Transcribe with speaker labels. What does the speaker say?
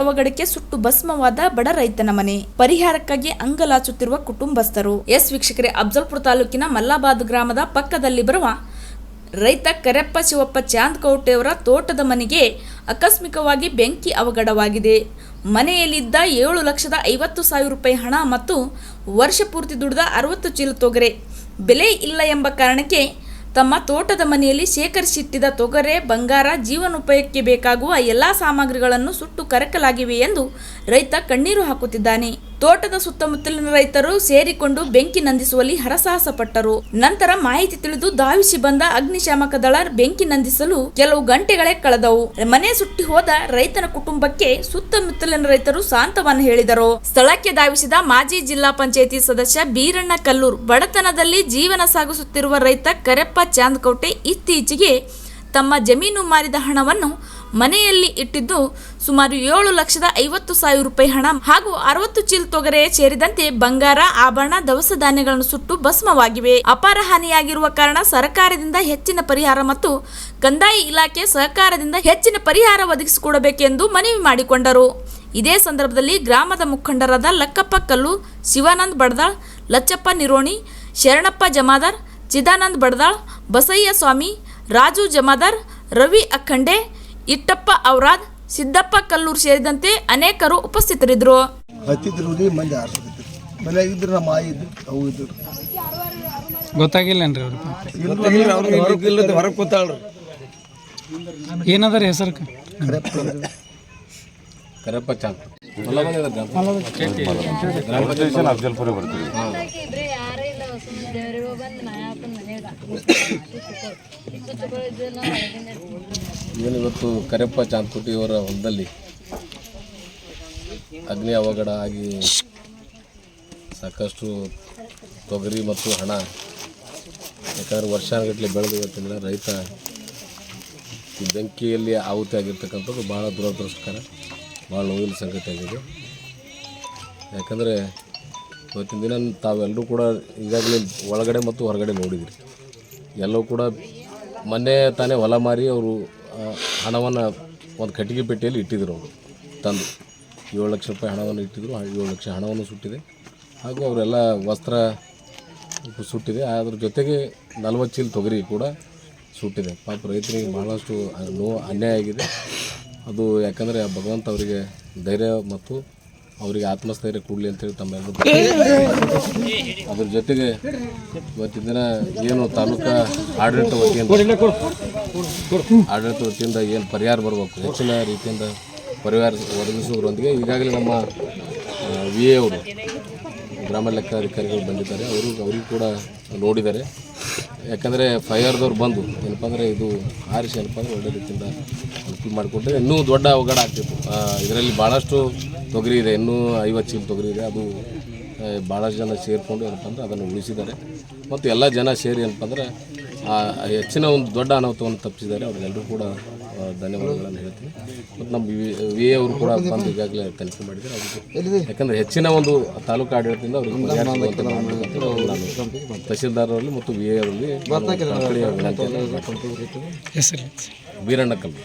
Speaker 1: ಅವಘಡಕ್ಕೆ ಸುಟ್ಟು ಭಸ್ಮವಾದ ಬಡ ರೈತನ ಮನೆ. ಪರಿಹಾರಕ್ಕಾಗಿ ಅಂಗಲಾಚುತ್ತಿರುವ ಕುಟುಂಬಸ್ಥರು. ಎಸ್ ವೀಕ್ಷಕರೇ ಅಫ್ಜಲ್ಪುರ ತಾಲೂಕಿನ ಮಲ್ಲಾಬಾದ್ ಗ್ರಾಮದ ಪಕ್ಕದಲ್ಲಿ ಬರುವ ರೈತ ಕರೆಪ್ಪ ಶಿವಪ್ಪ ಚಾಂದ್ ಕೌಟೆಯವರ ತೋಟದ ಮನೆಗೆ ಆಕಸ್ಮಿಕವಾಗಿ ಬೆಂಕಿ ಅವಘಡವಾಗಿದೆ. ಮನೆಯಲ್ಲಿದ್ದ ಏಳು ಲಕ್ಷದ ಐವತ್ತು ಸಾವಿರ ರೂಪಾಯಿ ಹಣ ಮತ್ತು ವರ್ಷ ಪೂರ್ತಿ ದುಡಿದ ಅರವತ್ತು ಚೀಲ ತೊಗರೆ. ಬೆಲೆ ಇಲ್ಲ ಎಂಬ ಕಾರಣಕ್ಕೆ ತಮ್ಮ ತೋಟದ ಮನೆಯಲ್ಲಿ ಶೇಖರಿಸಿಟ್ಟಿದ್ದ ತೊಗರೆ, ಬಂಗಾರ ಜೀವನೋಪಾಯಕ್ಕೆ ಬೇಕಾಗುವ ಎಲ್ಲಾ ಸಾಮಗ್ರಿಗಳನ್ನು ಸುಟ್ಟು ಕರಕಲಾಗಿವೆ ಎಂದು ರೈತ ಕಣ್ಣೀರು ಹಾಕುತ್ತಿದ್ದಾನೆ. ತೋಟದ ಸುತ್ತಮುತ್ತಲಿನ ರೈತರು ಸೇರಿಕೊಂಡು ಬೆಂಕಿ ನಂದಿಸುವಲ್ಲಿ ಹರಸಾಹಸ ಪಟ್ಟರು ನಂತರ ಮಾಹಿತಿ ತಿಳಿದು ಧಾವಿಸಿ ಬಂದ ಅಗ್ನಿಶಾಮಕ ದಳ ಬೆಂಕಿ ನಂದಿಸಲು ಕೆಲವು ಗಂಟೆಗಳೇ ಕಳೆದವು. ಮನೆ ಸುಟ್ಟಿ ಹೋದ ರೈತನ ಕುಟುಂಬಕ್ಕೆ ಸುತ್ತಮುತ್ತಲಿನ ರೈತರು ಸಾಂತ್ವನ ಹೇಳಿದರು. ಸ್ಥಳಕ್ಕೆ ಧಾವಿಸಿದ ಮಾಜಿ ಜಿಲ್ಲಾ ಪಂಚಾಯಿತಿ ಸದಸ್ಯ ಬೀರಣ್ಣ ಕಲ್ಲೂರ್. ಬಡತನದಲ್ಲಿ ಜೀವನ ಸಾಗಿಸುತ್ತಿರುವ ರೈತ ಕರೆಪ್ಪ ಚಾಂದ್ಕೋಟೆ ಇತ್ತೀಚೆಗೆ ತಮ್ಮ ಜಮೀನು ಮಾರಿದ ಹಣವನ್ನು ಮನೆಯಲ್ಲಿ ಇಟ್ಟಿದ್ದು ಸುಮಾರು ಏಳು ಲಕ್ಷದ ಐವತ್ತು ಸಾವಿರ ರೂಪಾಯಿ ಹಣ ಹಾಗೂ ಅರವತ್ತು ಚೀಲ ತೊಗರೆ ಸೇರಿದಂತೆ ಬಂಗಾರ, ಆಭರಣ, ದವಸ ಧಾನ್ಯಗಳನ್ನು ಸುಟ್ಟು ಭಸ್ಮವಾಗಿವೆ. ಅಪಾರ ಹಾನಿಯಾಗಿರುವ ಕಾರಣ ಸರ್ಕಾರದಿಂದ ಹೆಚ್ಚಿನ ಪರಿಹಾರ ಮತ್ತು ಕಂದಾಯ ಇಲಾಖೆ ಸಹಕಾರದಿಂದ ಹೆಚ್ಚಿನ ಪರಿಹಾರ ಒದಗಿಸಿಕೊಡಬೇಕೆಂದು ಮನವಿ ಮಾಡಿಕೊಂಡರು. ಇದೇ ಸಂದರ್ಭದಲ್ಲಿ ಗ್ರಾಮದ ಮುಖಂಡರಾದ ಲಕ್ಕಪ್ಪ ಕಲ್ಲು, ಶಿವಾನಂದ್ ಬಡದಾಳ್, ಲಚ್ಚಪ್ಪ ನಿರೋಣಿ, ಶರಣಪ್ಪ ಜಮಾದಾರ್, ಚಿದಾನಂದ್ ಬಡದಾಳ್, ಬಸಯ್ಯ ಸ್ವಾಮಿ, ರಾಜು ಜಮಾದಾರ್, ರವಿ ಅಖಂಡೆ ಇಟ್ಟಪ್ಪ ಔರಾದ್ ಸಿದ್ದಪ್ಪ ಕಲ್ಲೂರ್ ಸೇರಿದಂತೆ ಅನೇಕರು ಉಪಸ್ಥಿತರಿದ್ದರು.
Speaker 2: ಹತ್ತಿದ್ರು ರೀ ಮಂದಿ ಆರ್ಸಕತ್ತಿದ್ರು ಮನ್ಯಾಗ ಇದ್ರು ನಮ್ಮ ಆಯಿ ಇದ್ರು ಅವು ಇದ್ರು.
Speaker 3: ಗೊತ್ತಾಗಿಲ್ಲೇನ್ರಿ ಅವ್ರಿಗೆ
Speaker 2: ಹೊರಗೆ ಕೂತಾಳ್ರಿ.
Speaker 3: ಏನದ ರೀ ಹೆಸರು?
Speaker 2: ಕರೆಪ್ಪ.
Speaker 4: ಕರಪ್ಪ ಚಾಂದ್.
Speaker 5: ಬಂದು ಮನೆಯಾಗ
Speaker 4: ಏನು ಇವತ್ತು ಕರೆಪ್ಪ ಚಾಂದ್ಕುಟಿಯವರ ಹೊಲದಲ್ಲಿ ಅಗ್ನಿ ಅವಘಡ ಆಗಿ ಸಾಕಷ್ಟು ತೊಗರಿ ಮತ್ತು ಹಣ ಯಾಕಂದರೆ ವರ್ಷಾನುಗಟ್ಟಲೆ ಬೆಳೆದು ಇವತ್ತಿನ ರೈತ ಈ ಬೆಂಕಿಯಲ್ಲಿ ಆಹುತಿ ಆಗಿರ್ತಕ್ಕಂಥದ್ದು ಭಾಳ ದುರದೃಷ್ಟಕರ ಭಾಳ ನೋವಿನ ಸಂಗತಿ ಆಗಿದೆ. ಯಾಕಂದರೆ ಇವತ್ತಿನ ದಿನ ತಾವೆಲ್ಲರೂ ಕೂಡ ಈಗಾಗಲೇ ಒಳಗಡೆ ಮತ್ತು ಹೊರಗಡೆ ನೋಡಿದ್ರಿ. ಎಲ್ಲವೂ ಕೂಡ ಮೊನ್ನೆ ತಾನೇ ಹೊಲ ಮಾರಿ ಅವರು ಹಣವನ್ನು ಒಂದು ಕಟ್ಟಿಗೆ ಪೆಟ್ಟಿಯಲ್ಲಿ ಇಟ್ಟಿದ್ದರು ಅವರು. ತಂದು ಏಳು ಲಕ್ಷ ರೂಪಾಯಿ ಹಣವನ್ನು ಇಟ್ಟಿದ್ದರು ಏಳು ಲಕ್ಷ ಹಣವನ್ನು ಸುಟ್ಟಿದೆ. ಹಾಗೂ ಅವರೆಲ್ಲ ವಸ್ತ್ರ ಸುಟ್ಟಿದೆ. ಅದ್ರ ಜೊತೆಗೆ ನಲ್ವತ್ತು ಚೀಲ ತೊಗರಿ ಕೂಡ ಸುಟ್ಟಿದೆ. ಪಾಪ ರೈತರಿಗೆ ಬಹಳಷ್ಟು ನೋವು ಅನ್ಯಾಯ ಆಗಿದೆ. ಅದು ಯಾಕಂದರೆ ಭಗವಂತ ಅವರಿಗೆ ಧೈರ್ಯ ಮತ್ತು ಅವರಿಗೆ ಆತ್ಮಸ್ಥೈರ್ಯ ಕೊಡಲಿ ಅಂತೇಳಿ ತಮ್ಮೆಲ್ಲರೂ ಅದ್ರ ಜೊತೆಗೆ ಇವತ್ತಿನ ದಿನ ಏನು ತಾಲೂಕಾ ಆಡಳಿತ ವತಿಯಿಂದ ಆಡಳಿತ ವತಿಯಿಂದ ಏನು ಪರಿಹಾರ ಬರಬೇಕು? ಹೆಚ್ಚಿನ ರೀತಿಯಿಂದ ಪರಿಹಾರ ಒದಗಿಸೋದ್ರೊಂದಿಗೆ ಈಗಾಗಲೇ ನಮ್ಮ ವಿ ಎ ಅವರು ಗ್ರಾಮ ಲೆಕ್ಕಾಧಿಕಾರಿಗಳು ಬಂದಿದ್ದಾರೆ. ಅವರು ಅವರಿಗೂ ಕೂಡ ನೋಡಿದ್ದಾರೆ. ಯಾಕಂದರೆ ಫೈರ್ದವ್ರು ಬಂದು ಏನಪ್ಪ ಅಂದರೆ ಇದು ಆರಿಸಿ ಏನಪ್ಪ ಅಂದರೆ ಒಳ್ಳೆ ರೀತಿಯಿಂದ ಅನುಕೂಲ ಮಾಡಿಕೊಟ್ಟರೆ ಇನ್ನೂ ದೊಡ್ಡ ಅವಘಡ ಆಗ್ತಿತ್ತು. ಇದರಲ್ಲಿ ಭಾಳಷ್ಟು ತೊಗರಿ ಇದೆ ಇನ್ನೂ ಐವತ್ತು ಚೀಲ ತೊಗರಿ ಇದೆ. ಅದು ಭಾಳಷ್ಟು ಜನ ಸೇರಿಕೊಂಡು ಏನಪ್ಪ ಅಂದರೆ ಅದನ್ನು ಉಳಿಸಿದ್ದಾರೆ. ಮತ್ತು ಎಲ್ಲ ಜನ ಸೇರಿ ಏನಪ್ಪ ಅಂದರೆ ಆ ಹೆಚ್ಚಿನ ಒಂದು ದೊಡ್ಡ ಅನಾಹುತವನ್ನು ತಪ್ಪಿಸಿದ್ದಾರೆ. ಅವರಿಗೆಲ್ಲರೂ ಕೂಡ ಧನ್ಯವಾದಗಳನ್ನು ಹೇಳ್ತೀನಿ. ಮತ್ತು ನಮ್ಮ ವಿ ಎ ಅವರು ಕೂಡ ಬಂದು ಈಗಾಗಲೇ ತನಿಖೆ ಮಾಡಿದ್ದಾರೆ. ಅವರಿಗೆ ಯಾಕಂದರೆ ಹೆಚ್ಚಿನ ಒಂದು ತಾಲೂಕು ಆಡಳಿತದಿಂದ ಅವರಿಗೆ ತಹಸೀಲ್ದಾರರಲ್ಲಿ ಮತ್ತು ವಿ ಎ ಅವರಲ್ಲಿ ವಿನಂತಿಯನ್ನು ವೀರಣ್ಣ ಕಲ್ಲು